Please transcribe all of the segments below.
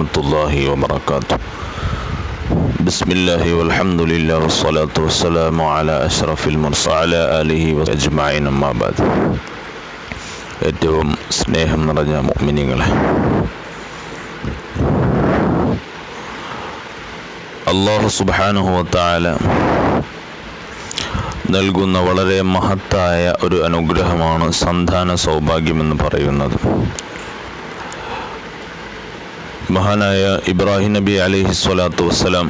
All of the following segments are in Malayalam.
ورحمة الله وبركاته بسم الله والحمد لله والصلاة والسلام على أشرف المرسل على آله وأجمعين أما بعد ഏറ്റവും സ്നേഹം നിറഞ്ഞ മുഅ്മിനീങ്ങളെ അള്ളാഹു സുബ്ഹാനഹു വതആല നൽകുന്ന വളരെ മഹത്തായ ഒരു അനുഗ്രഹമാണ് സന്താന സൗഭാഗ്യമെന്ന് പറയുന്നത് മഹാനായ ഇബ്രാഹിം നബി അലൈഹി സ്വലാത്തു വസ്സലാം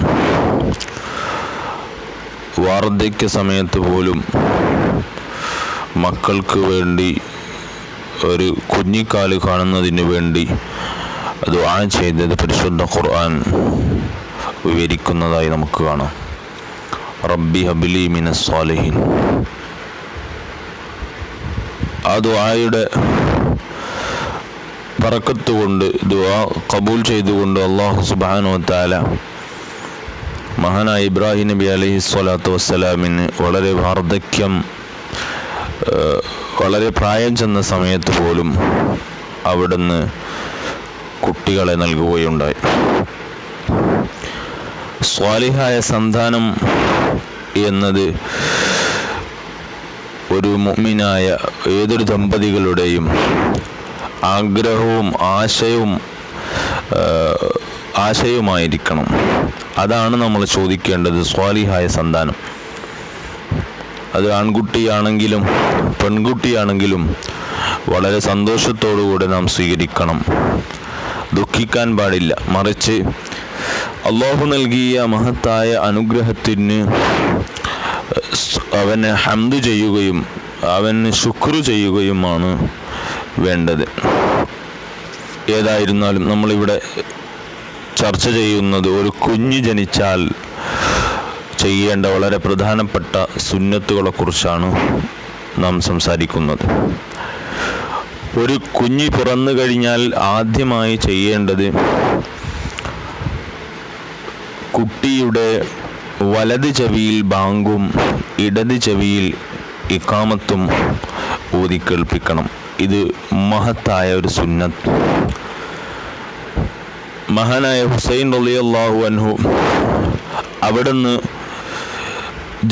വാർദ്ധക്യ സമയത്ത് പോലും മക്കൾക്ക് വേണ്ടി ഒരു കുഞ്ഞിക്കാൽ കാണുന്നതിന് വേണ്ടി അത് ആ ചെയ്തത് പരിശുദ്ധ ഖുർആൻ വിവരിക്കുന്നതായി നമുക്ക് കാണാം. റബ്ബി ഹബിലി മിനസ് സ്വാലിഹിൻ ആ പറക്കത്ത് കൊണ്ട് ദുവാ കബൂൽ ചെയ്തുകൊണ്ട് അള്ളാഹു താല മഹാനായ ഇബ്രാഹിം നബി അലൈഹി സ്വലാത്തു വസ്സലാമിന് വളരെ വാർദ്ധക്യം വളരെ പ്രായം ചെന്ന സമയത്ത് പോലും അവിടുന്ന് കുട്ടികളെ നൽകുകയുണ്ടായി. സ്വാലിഹായ സന്താനം എന്നത് ഒരു മുഅ്മിനായ ഏതൊരു ദമ്പതികളുടെയും ആഗ്രഹവും ആശയവും ആശയവുമായിരിക്കണം. അതാണ് നമ്മൾ ചോദിക്കേണ്ടത് സ്വാലിഹായ സന്താനം. അത് ആൺകുട്ടിയാണെങ്കിലും പെൺകുട്ടിയാണെങ്കിലും വളരെ സന്തോഷത്തോടുകൂടെ നാം സ്വീകരിക്കണം. ദുഃഖിക്കാൻ പാടില്ല. മറിച്ച് അള്ളാഹു നൽകിയ മഹത്തായ അനുഗ്രഹത്തിന് അവനെ ഹംദ് ചെയ്യുകയും അവന് ശുക്രു ചെയ്യുകയുമാണ് വേണ്ടത്. ഏതായിരുന്നാലും നമ്മളിവിടെ ചർച്ച ചെയ്യുന്നത് ഒരു കുഞ്ഞ് ജനിച്ചാൽ ചെയ്യേണ്ട വളരെ പ്രധാനപ്പെട്ട സുന്നത്തുകളെക്കുറിച്ചാണ് നാം സംസാരിക്കുന്നത്. ഒരു കുഞ്ഞ് പിറന്നു കഴിഞ്ഞാൽ ആദ്യമായി ചെയ്യേണ്ടത് കുട്ടിയുടെ വലത് ചെവിയിൽ ബാങ്കും ഇടത് ചെവിയിൽ ഇക്കാമത്തും ഊതി കേൾപ്പിക്കണം ഇത് മഹത്തായ ഒരു സുന്നത്ത്. മഹാനായ ഹുസൈൻ റളിയല്ലാഹു അൻഹു അവിടുന്ന്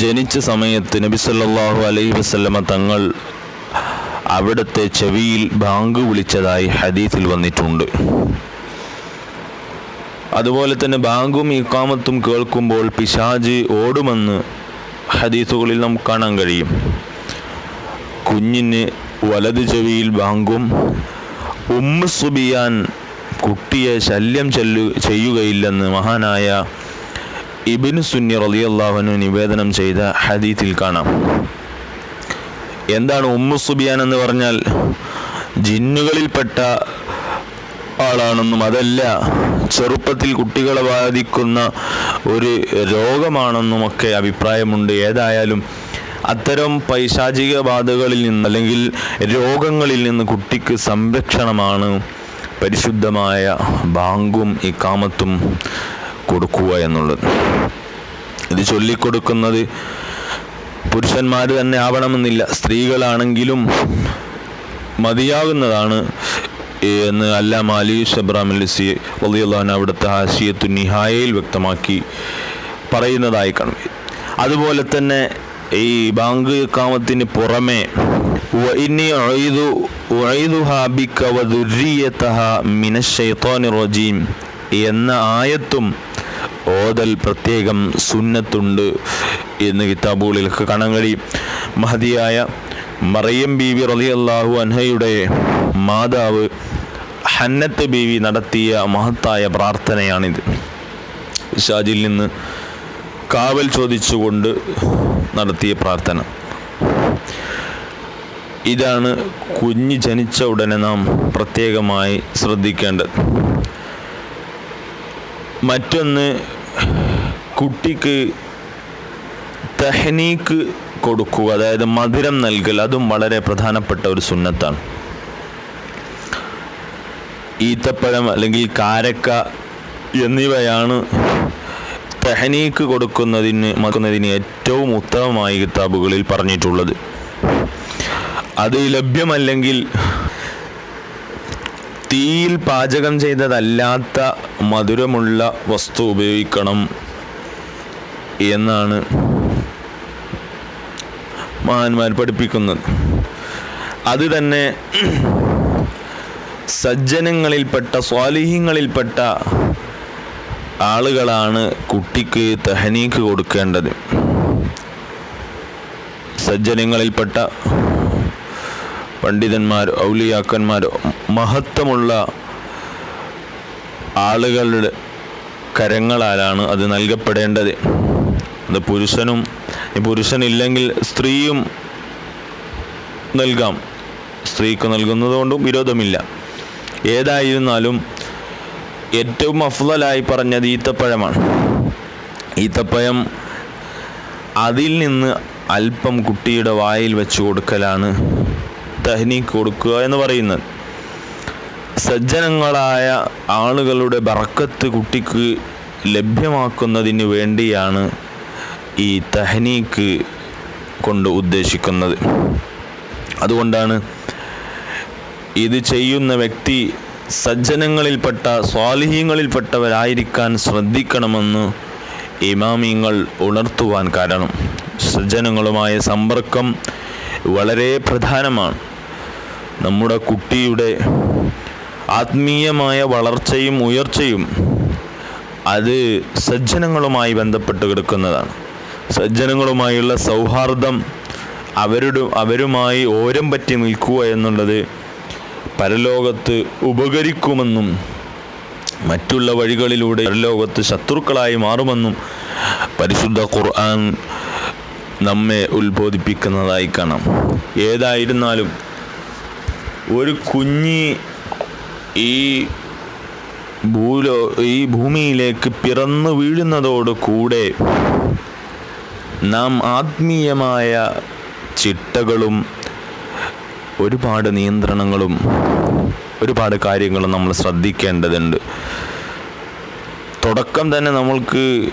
ജനിച്ച സമയത്ത് നബി സല്ലല്ലാഹു അലൈഹി വസല്ലമ തങ്ങൾ അവിടുത്തെ ചെവിയിൽ ബാങ്ക് വിളിച്ചതായി ഹദീസിൽ വന്നിട്ടുണ്ട്. അതുപോലെ തന്നെ ബാങ്കും ഇക്കാമത്തും കേൾക്കുമ്പോൾ പിശാജ് ഓടുമെന്ന് ഹദീസുകളിൽ നമുക്ക് കാണാൻ കഴിയും. കുഞ്ഞിന് വലത് ചെവിയിൽ ബാങ്കും ഉമ്മ സുബിയാൻ കുട്ടിയെ ശല്യം ചെല്ലു ചെയ്യുകയില്ലെന്ന് മഹാനായ ഇബിനു സുന്നി റളിയല്ലാഹുവിന് നിവേദനം ചെയ്ത ഹദീത്തിൽ കാണാം. എന്താണ് ഉമ്മു സുബിയാൻ എന്ന് പറഞ്ഞാൽ ജിന്നുകളിൽപ്പെട്ട ആളാണെന്നും അതല്ല ചെറുപ്പത്തിൽ കുട്ടികളെ ബാധിക്കുന്ന ഒരു രോഗമാണെന്നുമൊക്കെ അഭിപ്രായമുണ്ട്. ഏതായാലും അത്തരം പൈശാചിക ബാധകളിൽ നിന്ന് അല്ലെങ്കിൽ രോഗങ്ങളിൽ നിന്ന് കുട്ടിക്ക് സംരക്ഷണമാണ് പരിശുദ്ധമായ ബാങ്കും ഇക്കാമത്തും കൊടുക്കുക എന്നുള്ളത്. ഇത് ചൊല്ലിക്കൊടുക്കുന്നത് പുരുഷന്മാർ തന്നെ ആവണമെന്നില്ല. സ്ത്രീകളാണെങ്കിലും മതിയാകുന്നതാണ് എന്ന് അല്ല മാലി ഷബ്രാം ലിസി വലിയുള്ളവൻ അവിടുത്തെ ആശയത്തു നിഹായയിൽ വ്യക്തമാക്കി പറയുന്നതായി കാണും. അതുപോലെ തന്നെ ഈ ബാങ്ക് കാമത്തിന് പുറമെ എന്ന ആയത്തും ഓതൽ പ്രത്യേകം സുന്നത്തുണ്ട് എന്ന് കിതാബുകളിലൊക്കെ കാണാൻ കഴിയും. മഹതിയായ മറിയം ബീവി റലിയല്ലാഹു അൻഹയുടെ മാതാവ് ഹന്നത്ത് ബീവി നടത്തിയ മഹത്തായ പ്രാർത്ഥനയാണിത്. ഷാജിൽ നിന്ന് കാവൽ ചോദിച്ചുകൊണ്ട് നടത്തിയ പ്രാർത്ഥന. ഇതാണ് കുഞ്ഞ് ജനിച്ച ഉടനെ നാം പ്രത്യേകമായി ശ്രദ്ധിക്കേണ്ടത്. മറ്റൊന്ന് കുട്ടിക്ക് തെഹനീക്ക് കൊടുക്കുക അതായത് മധുരം നൽകൽ അതും വളരെ പ്രധാനപ്പെട്ട ഒരു സുന്നത്താണ്. ഈത്തപ്പഴം അല്ലെങ്കിൽ കാരക്ക എന്നിവയാണ് തെഹനീക്ക് കൊടുക്കുന്നതിന് മക്കുന്നതിന് ഏറ്റവും ഉത്തമമായി കിതാബുകളിൽ പറഞ്ഞിട്ടുള്ളത്. അത് ലഭ്യമല്ലെങ്കിൽ തീയിൽ പാചകം ചെയ്തതല്ലാത്ത മധുരമുള്ള വസ്തു ഉപയോഗിക്കണം എന്നാണ് മഹാന്മാർ പഠിപ്പിക്കുന്നത്. അത് തന്നെ സജ്ജനങ്ങളിൽപ്പെട്ട സ്വാലിഹ്യങ്ങളിൽപ്പെട്ട ആളുകളാണ് കുട്ടിക്ക് തെഹനീക്ക് കൊടുക്കേണ്ടത്. സജ്ജനങ്ങളിൽപ്പെട്ട പണ്ഡിതന്മാരോ ഔലിയാക്കന്മാരോ മഹത്വമുള്ള ആളുകളുടെ കരങ്ങളാലാണ് അത് നൽകപ്പെടേണ്ടത്. അത് പുരുഷനും പുരുഷനില്ലെങ്കിൽ സ്ത്രീയും നൽകാം. സ്ത്രീക്ക് നൽകുന്നതുകൊണ്ടും വിരോധമില്ല. ഏതായിരുന്നാലും ഏറ്റവും അഫ്ലായി പറഞ്ഞത് ഈത്തപ്പഴമാണ്. ഈത്തപ്പഴം അതിൽ നിന്ന് അല്പം കുട്ടിയുടെ വായിൽ വെച്ച് കൊടുക്കലാണ് തഹ്നീക്ക് കൊടുക്കുക എന്ന് പറയുന്നത്. സജ്ജനങ്ങളായ ആളുകളുടെ ബറക്കത്ത് കുട്ടിക്ക് ലഭ്യമാക്കുന്നതിന് വേണ്ടിയാണ് ഈ തഹ്നീക്ക് കൊണ്ട് ഉദ്ദേശിക്കുന്നത്. അതുകൊണ്ടാണ് ഇത് ചെയ്യുന്ന വ്യക്തി സജ്ജനങ്ങളിൽപ്പെട്ട സ്വാലിഹ്യങ്ങളിൽപ്പെട്ടവരായിരിക്കാൻ ശ്രദ്ധിക്കണമെന്ന് ഇമാമിങ്ങൾ ഉണർത്തുവാൻ കാരണം. സജ്ജനങ്ങളുമായ സമ്പർക്കം വളരെ പ്രധാനമാണ്. നമ്മുടെ കുട്ടിയുടെ ആത്മീയമായ വളർച്ചയും ഉയർച്ചയും അത് സജ്ജനങ്ങളുമായി ബന്ധപ്പെട്ട് കിടക്കുന്നതാണ്. സജ്ജനങ്ങളുമായുള്ള സൗഹാർദ്ദം അവരുടെ അവരുമായി ഓരം പറ്റി നിൽക്കുക എന്നുള്ളത് പരലോകത്ത് ഉപകരിക്കുമെന്നും മറ്റുള്ള വഴികളിലൂടെ പരലോകത്ത് ശത്രുക്കളായി മാറുമെന്നും പരിശുദ്ധ ഖുർആൻ നമ്മെ ഉത്ബോധിപ്പിക്കുന്നതായി കാണാം. ഏതായിരുന്നാലും ഒരു കുഞ്ഞി ഈ ഭൂലോ ഈ ഭൂമിയിലേക്ക് പിറന്നു വീഴുന്നതോട് കൂടെ നാം ആത്മീയമായ ചിട്ടകളും ഒരുപാട് നിയന്ത്രണങ്ങളും ഒരുപാട് കാര്യങ്ങളും നമ്മൾ ശ്രദ്ധിക്കേണ്ടതുണ്ട്. തുടക്കം തന്നെ നമ്മൾക്ക്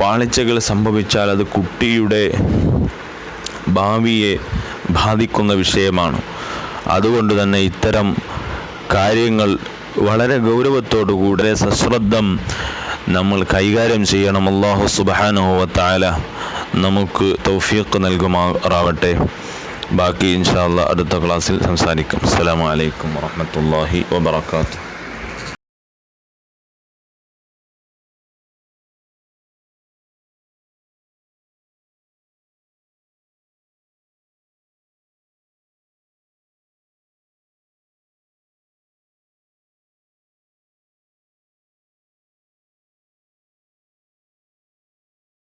പാളിച്ചകൾ സംഭവിച്ചാൽ അത് കുട്ടിയുടെ ഭാവിയെ ബാധിക്കുന്ന വിഷയമാണ്. അതുകൊണ്ട് തന്നെ ഇത്തരം കാര്യങ്ങൾ വളരെ ഗൗരവത്തോടു കൂടെ സശ്രദ്ധം നമ്മൾ കൈകാര്യം ചെയ്യണം. അള്ളാഹു സുബാനുഭവത്തായ നമുക്ക് തൗഫീഖ് നൽകുമാറാവട്ടെ. ബാക്കി ഇൻഷാല്ല അടുത്ത ക്ലാസ്സിൽ സംസാരിക്കും അസ്സലാമു അലൈക്കും വറഹ്മത്തുള്ളാഹി വബറകാതുഹു